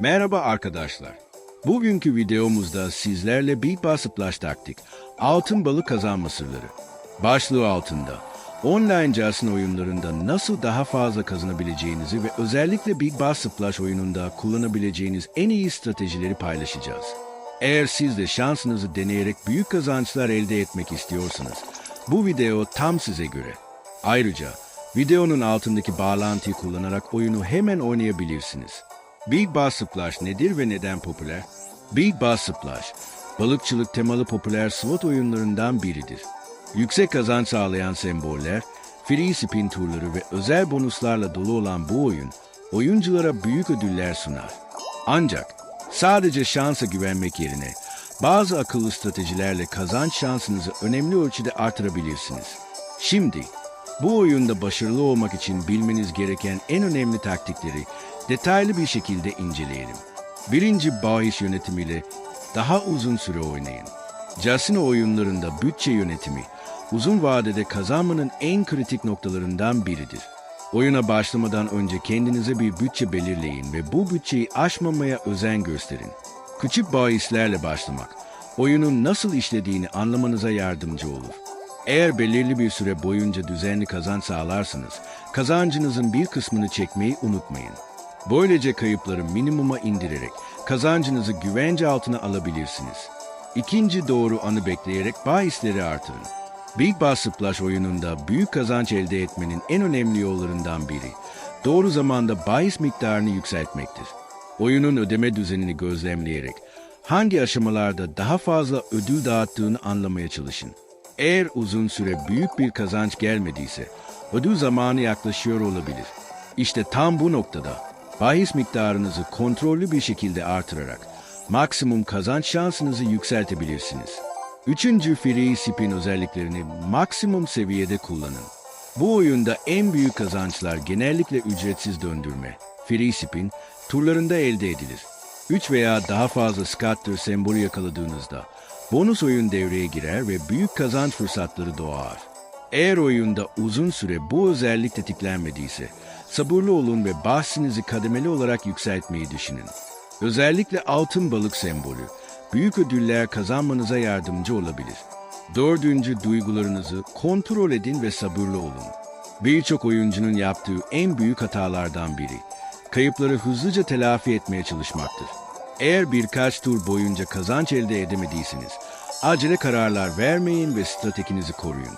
Merhaba arkadaşlar. Bugünkü videomuzda sizlerle Big Bass Splash taktik, altın balık kazanma sırları. Başlığı altında, online casino oyunlarında nasıl daha fazla kazanabileceğinizi ve özellikle Big Bass Splash oyununda kullanabileceğiniz en iyi stratejileri paylaşacağız. Eğer siz de şansınızı deneyerek büyük kazançlar elde etmek istiyorsanız, bu video tam size göre. Ayrıca videonun altındaki bağlantıyı kullanarak oyunu hemen oynayabilirsiniz. Big Bass Splash nedir ve neden popüler? Big Bass Splash, balıkçılık temalı popüler slot oyunlarından biridir. Yüksek kazanç sağlayan semboller, free spin turları ve özel bonuslarla dolu olan bu oyun, oyunculara büyük ödüller sunar. Ancak sadece şansa güvenmek yerine bazı akıllı stratejilerle kazanç şansınızı önemli ölçüde artırabilirsiniz. Şimdi bu oyunda başarılı olmak için bilmeniz gereken en önemli taktikleri detaylı bir şekilde inceleyelim. Birinci bahis yönetimiyle daha uzun süre oynayın. Casino oyunlarında bütçe yönetimi uzun vadede kazanmanın en kritik noktalarından biridir. Oyuna başlamadan önce kendinize bir bütçe belirleyin ve bu bütçeyi aşmamaya özen gösterin. Küçük bahislerle başlamak, oyunun nasıl işlediğini anlamanıza yardımcı olur. Eğer belirli bir süre boyunca düzenli kazanç sağlarsanız, kazancınızın bir kısmını çekmeyi unutmayın. Böylece kayıpları minimuma indirerek kazancınızı güvence altına alabilirsiniz. İkinci doğru anı bekleyerek bahisleri artırın. Big Bass Splash oyununda büyük kazanç elde etmenin en önemli yollarından biri, doğru zamanda bahis miktarını yükseltmektir. Oyunun ödeme düzenini gözlemleyerek hangi aşamalarda daha fazla ödül dağıttığını anlamaya çalışın. Eğer uzun süre büyük bir kazanç gelmediyse, ödül zamanı yaklaşıyor olabilir. İşte tam bu noktada bahis miktarınızı kontrollü bir şekilde artırarak maksimum kazanç şansınızı yükseltebilirsiniz. Üçüncü free spin özelliklerini maksimum seviyede kullanın. Bu oyunda en büyük kazançlar genellikle ücretsiz döndürme, free spin, turlarında elde edilir. 3 veya daha fazla scatter sembolü yakaladığınızda bonus oyun devreye girer ve büyük kazanç fırsatları doğar. Eğer oyunda uzun süre bu özellik tetiklenmediyse, sabırlı olun ve bahsinizi kademeli olarak yükseltmeyi düşünün. Özellikle altın balık sembolü, büyük ödüller kazanmanıza yardımcı olabilir. Dördüncü duygularınızı kontrol edin ve sabırlı olun. Birçok oyuncunun yaptığı en büyük hatalardan biri, kayıpları hızlıca telafi etmeye çalışmaktır. Eğer birkaç tur boyunca kazanç elde edemediyseniz, acele kararlar vermeyin ve stratejinizi koruyun.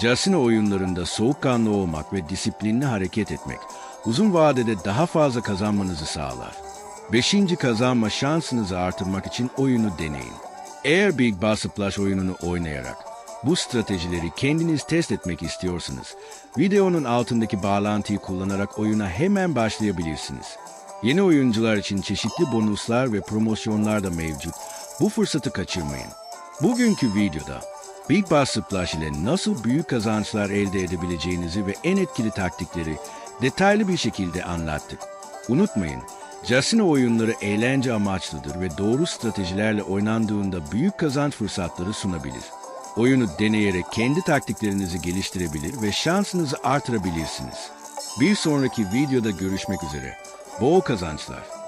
Casino oyunlarında soğukkanlı olmak ve disiplinli hareket etmek, uzun vadede daha fazla kazanmanızı sağlar. Beşinci kazanma şansınızı artırmak için oyunu deneyin. Eğer Big Bass Splash oyununu oynayarak bu stratejileri kendiniz test etmek istiyorsanız, videonun altındaki bağlantıyı kullanarak oyuna hemen başlayabilirsiniz. Yeni oyuncular için çeşitli bonuslar ve promosyonlar da mevcut. Bu fırsatı kaçırmayın. Bugünkü videoda Big Bass Splash ile nasıl büyük kazançlar elde edebileceğinizi ve en etkili taktikleri detaylı bir şekilde anlattık. Unutmayın, Casino oyunları eğlence amaçlıdır ve doğru stratejilerle oynandığında büyük kazanç fırsatları sunabilir. Oyunu deneyerek kendi taktiklerinizi geliştirebilir ve şansınızı artırabilirsiniz. Bir sonraki videoda görüşmek üzere. Bol kazançlar.